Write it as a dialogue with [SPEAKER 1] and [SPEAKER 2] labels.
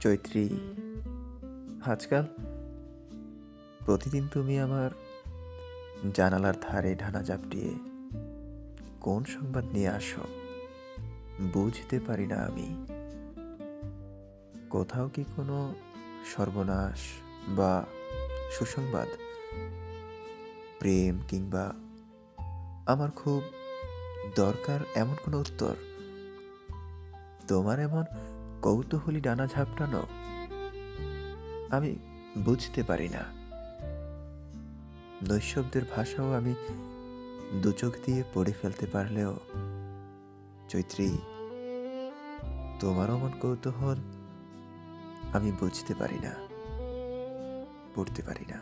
[SPEAKER 1] চৈত্রী। আজকাল প্রতিদিন তুমি আমার জানালার ধারে ঢানা জাপটিয়ে কোন সংবাদ নিয়ে আসো? বুঝতে পারি না আমি। কোথাও কি কোনো সর্বনাশ বা সুসংবাদ? প্রেম কিংবা আমার খুব দরকার এমন কোনো উত্তর? তোমার এমন কৌতূহলী ডানা ঝাপটানো আমি বুঝতে পারি না। নৈশব্দের ভাষাও আমি দু চোখ দিয়ে পড়ে ফেলতে পারলেও, চৈত্রী, তোমারও মন কৌতূহল আমি বুঝতে পারি না, পড়তে পারি না।